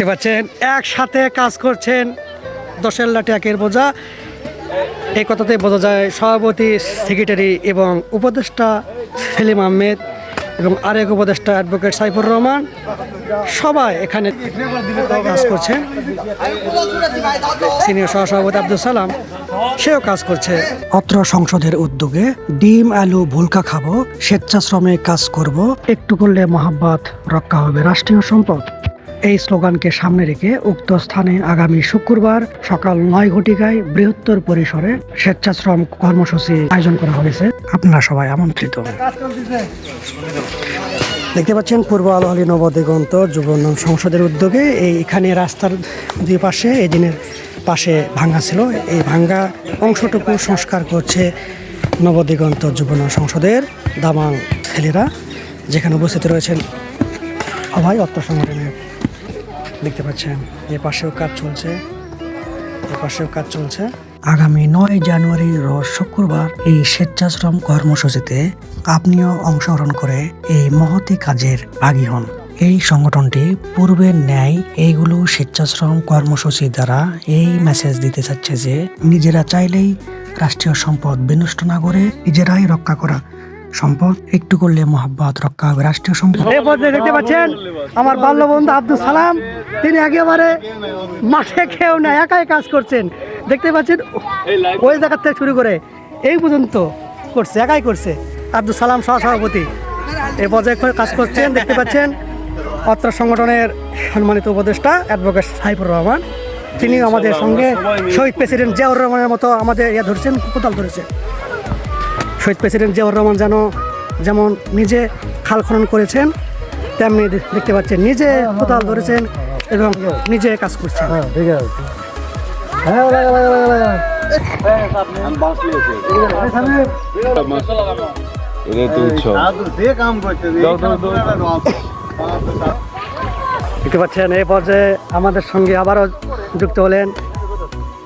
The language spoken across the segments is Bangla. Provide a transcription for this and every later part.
দেখতে পাচ্ছেন, একসাথে কাজ করছেন দশের লাঠি একের বোঝা। এই কথাতে বোঝা যায় সভাপতি সেক্রেটারি এবং উপদেষ্টা সেলিম আহমেদ এবং আরেক উপদেষ্টা অ্যাডভোকেট সাইফুর রহমান। সবাই এখানে কাজ করছেন। সিনিয়র সহসভাপতি আব্দুল সালাম, সেও কাজ করছে। অত্র সংসদের উদ্যোগে ডিম, আলু, ভুলকা খাব, স্বেচ্ছাশ্রমে কাজ করব, একটু করলে মহাব্বত রক্ষা হবে। রাষ্ট্রীয় সম্পদ। এই স্লোগানকে সামনে রেখে উক্ত স্থানে আগামী শুক্রবার সকাল নয় ঘটিকায় বৃহত্তর পরিসরে স্বেচ্ছাশ্রম কর্মসূচি আয়োজন করা হয়েছে। আপনারা সবাই আমন্ত্রিত। দেখতে পাচ্ছেন পূর্ব আলোহালি নবদিগন্ত যুব উন্নয়ন সংসদের উদ্যোগে এই এখানে রাস্তার দুই পাশে এই দিনের পাশে ভাঙ্গা ছিল। এই ভাঙ্গা অংশটুকু সংস্কার করছে নবদিগন্ত যুব সংসদের দামাং ছেলেরা, যেখানে উপস্থিত রয়েছেন সবাই অর্থ সংগঠনের দেখতে পাচ্ছেন, এ পাশেও কাজ চলছে, এ পাশেও কাজ চলছে। আগামী নয় জানুয়ারি রোজ শুক্রবার এই স্বেচ্ছাশ্রম কর্মসূচিতে আপনিও অংশগ্রহণ করে এই মহতি কাজের ভাগী হন। এই সংগঠনটি পূর্বের ন্যায় এইগুলো স্বেচ্ছাশ্রম কর্মসূচি দ্বারা এই মেসেজ দিতে চাচ্ছে যে, নিজেরা চাইলেই রাষ্ট্রীয় সম্পদ বিনষ্ট না করে নিজেরাই রক্ষা করা সম্পদ? একটু করলে মহাব্বত রক্ষা হবে, রাষ্ট্রীয় সম্পদ। দেখতে পাচ্ছেন, আমার বাল্য বন্ধু আব্দুল সালাম, তিনি একেবারে মাঠে খেয়েও না, একাই কাজ করছেন। দেখতে পাচ্ছেন, ওই জায়গা থেকে শুরু করে এই পর্যন্ত করছে, একাই করছে আব্দুল সালাম সহ সভাপতি এই পর্যায়ে কাজ করছেন, দেখতে পাচ্ছেন, অত্র সংগঠনের সম্মানিত উপদেষ্টা, অ্যাডভোকেট সাইফুর রহমান। তিনি আমাদের সঙ্গে শহীদ প্রেসিডেন্ট জিয়াউর রহমানের মতো আমাদের ইয়ে ধরছেন, কোদাল ধরেছেন। শহীদ প্রেসিডেন্ট জিয়াউর রহমান যেন যেমন নিজে খাল খনন করেছেন তেমনি দেখতে পাচ্ছেন নিজে কোদাল ধরেছেন এবং নিজে কাজ করছেন। ঠিক আছে। এটা তো উৎসব। দেখতে পাচ্ছেন এই পর্যায়ে আমাদের সঙ্গে আবারও যুক্ত হলেন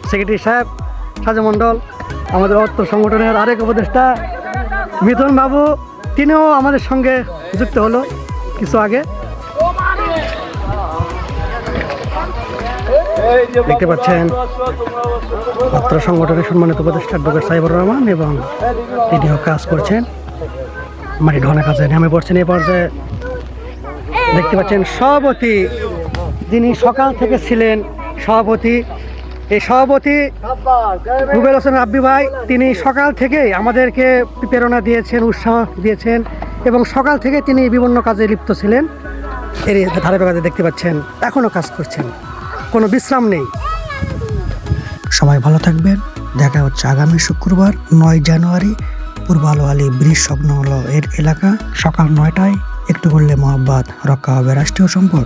সেক্রেটারি সাহেব সাজু মণ্ডল। আমাদের অর্থ সংগঠনের আরেক উপদেষ্টা, মিথুন বাবু, তিনিও আমাদের সঙ্গে যুক্ত হলো কিছু আগে। দেখতে পাচ্ছেন অত্র সংগঠনের সম্মানিত উপদেষ্টা অ্যাডভোকেট সাইবুর রহমান এবং তিনিও কাজ করছেন। মাটি ঢোনা কাজে নেমে পড়ছেন এই পর্যায়ে। দেখতে পাচ্ছেন, সভাপতি যিনি সকাল থেকে ছিলেন, সভাপতি এই সভাপতি রুবেল হোসেন রাব্বি ভাই, তিনি সকাল থেকেই আমাদেরকে প্রেরণা দিয়েছেন, উৎসাহ দিয়েছেন এবং সকাল থেকে তিনি বিভিন্ন কাজে লিপ্ত ছিলেন। এর ধারাবাহিকতা দেখতে পাচ্ছেন এখনও কাজ করছেন। কোনো বিশ্রাম নেই। সবাই ভালো থাকবেন। দেখা হচ্ছে আগামী শুক্রবার, নয় জানুয়ারি, পূর্ব আলো আলী ব্রিজ স্বপ্ন এর এলাকা। সকাল নয়টায় একটু করলে মহাব্বাত, রক্ষা হবে। রাষ্ট্রীয় সম্পদ।